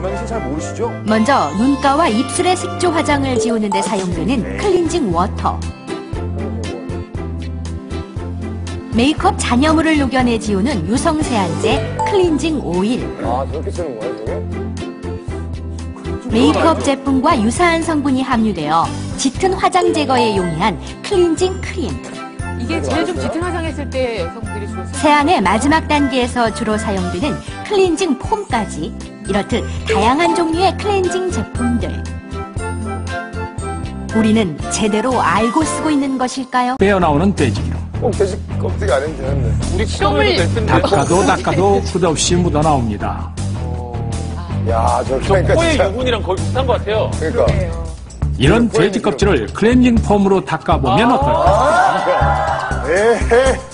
이만희 씨잘 모르시죠? 먼저 눈가와 입술의 색조 화장을 지우는 데 사용되는 클렌징 워터. 메이크업 잔여물을 녹여내 지우는 유성 세안제 클렌징 오일. 아, 저렇게 쓰는 거예요, 저게? 메이크업 제품과 유사한 성분이 함유되어 짙은 화장 제거에 용이한 클렌징 크림. 이게 제일 좀 짙은 화장했을 때 여성들이 주로 세안의 마지막 단계에서 주로 사용되는 클렌징 폼까지 이렇듯 다양한 종류의 클렌징 제품들. 우리는 제대로 알고 쓰고 있는 것일까요? 빼어나오는 돼지기름. 꼭 돼지 껍데기 아니면 되는데. 우리 똥을 닦아도 닦아도 끝없이 묻어나옵니다. 야, 저렇게 저 코의 진짜. 유분이랑 거의 비슷한 것 같아요. 그러니까. 이런 돼지 껍질을 클렌징 폼으로 닦아보면 어떨까? 에헤.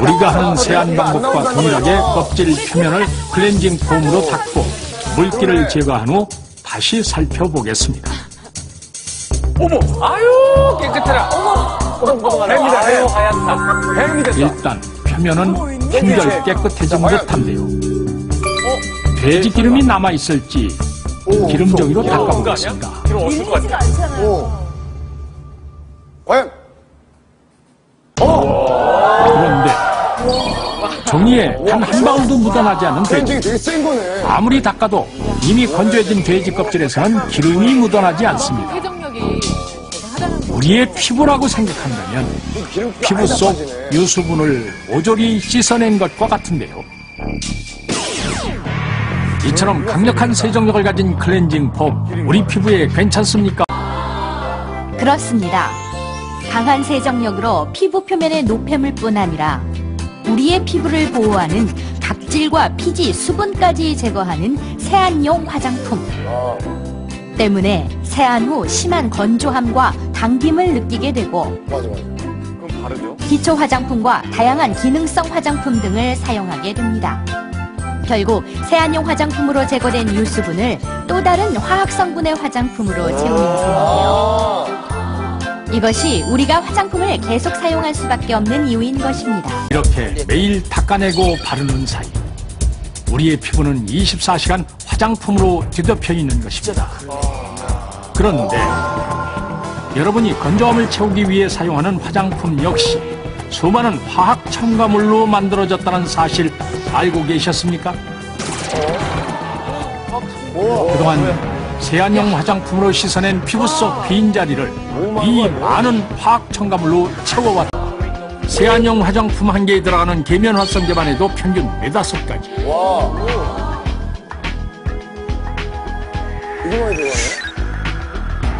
우리가 하는 세안 방법과 동일하게 껍질 표면을 클렌징 폼으로 닦고 물기를 제거한 후 다시 살펴보겠습니다. 어머, 아유 깨끗해라. 어머. 뱀이다, 아유 하얗다. 뱀이 됐어. 일단 표면은 한결 깨끗해진 듯한데요. 돼지 기름이 남아 있을지 기름종이로 없는 거 아니야? 닦아보겠습니다. 이거 없을 것 같아. 오. 과연? 종이에 단 한 방울도 묻어나지 않은 돼지 된장이 되게 센 거네. 아무리 닦아도 이미 건조해진 돼지 껍질에서는 기름이 묻어나지 않습니다. 회전력이. 우리의 피부라고 생각한다면 피부 속. 유수분을 모조리 씻어낸 것과 같은데요. 이처럼 강력한 세정력을 가진 클렌징 폼, 우리 피부에 괜찮습니까? 그렇습니다. 강한 세정력으로 피부 표면의 노폐물뿐 아니라 우리의 피부를 보호하는 각질과 피지, 수분까지 제거하는 세안용 화장품. 아, 때문에 세안 후 심한 건조함과 당김을 느끼게 되고 맞아, 맞아. 그럼 바르죠. 기초 화장품과 다양한 기능성 화장품 등을 사용하게 됩니다. 결국 세안용 화장품으로 제거된 유수분을 또 다른 화학 성분의 화장품으로 채우는 셈인데요. 이것이 우리가 화장품을 계속 사용할 수밖에 없는 이유인 것입니다. 이렇게 매일 닦아내고 바르는 사이 우리의 피부는 24시간 화장품으로 뒤덮여 있는 것입니다. 그런데 여러분이 건조함을 채우기 위해 사용하는 화장품 역시 수많은 화학 첨가물로 만들어졌다는 사실 알고 계셨습니까? 그동안 세안용 화장품으로 씻어낸 피부 속 빈자리를 이 많은 화학 첨가물로 채워왔다. 세안용 화장품 한 개에 들어가는 계면 활성제만 해도 평균 네다섯 가지. 와.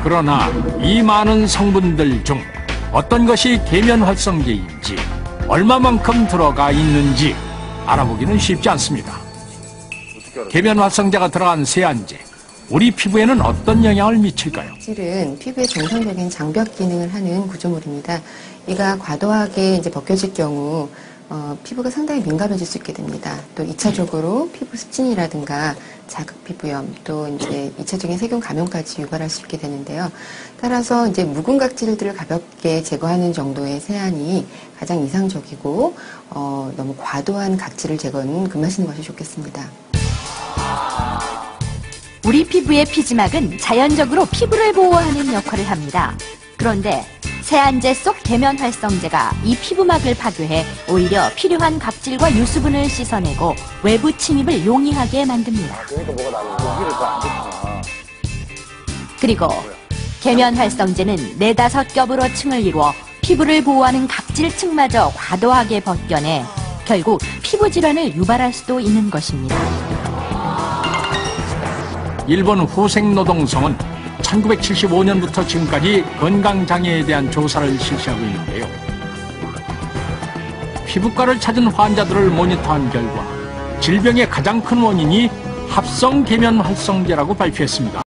그러나 이 많은 성분들 중 어떤 것이 계면 활성제인지 얼마만큼 들어가 있는지 알아보기는 쉽지 않습니다. 계면 활성제가 들어간 세안제, 우리 피부에는 어떤 영향을 미칠까요? 실은 피부의 정상적인 장벽 기능을 하는 구조물입니다. 이가 과도하게 이제 벗겨질 경우 어, 피부가 상당히 민감해질 수 있게 됩니다. 또 2차적으로 피부 습진이라든가 자극 피부염, 또 이제 2차적인 세균 감염까지 유발할 수 있게 되는데요. 따라서 이제 묵은 각질들을 가볍게 제거하는 정도의 세안이 가장 이상적이고 어, 너무 과도한 각질을 제거는 금하시는 것이 좋겠습니다. 우리 피부의 피지막은 자연적으로 피부를 보호하는 역할을 합니다. 그런데 세안제 속 계면 활성제가 이 피부막을 파괴해 오히려 필요한 각질과 유수분을 씻어내고 외부 침입을 용이하게 만듭니다. 그러니까. 그리고 계면 활성제는 네다섯 겹으로 층을 이루어 피부를 보호하는 각질층마저 과도하게 벗겨내 결국 피부 질환을 유발할 수도 있는 것입니다. 일본 후생노동성은 1975년부터 지금까지 건강장애에 대한 조사를 실시하고 있는데요. 피부과를 찾은 환자들을 모니터한 결과 질병의 가장 큰 원인이 합성 계면 활성제라고 발표했습니다.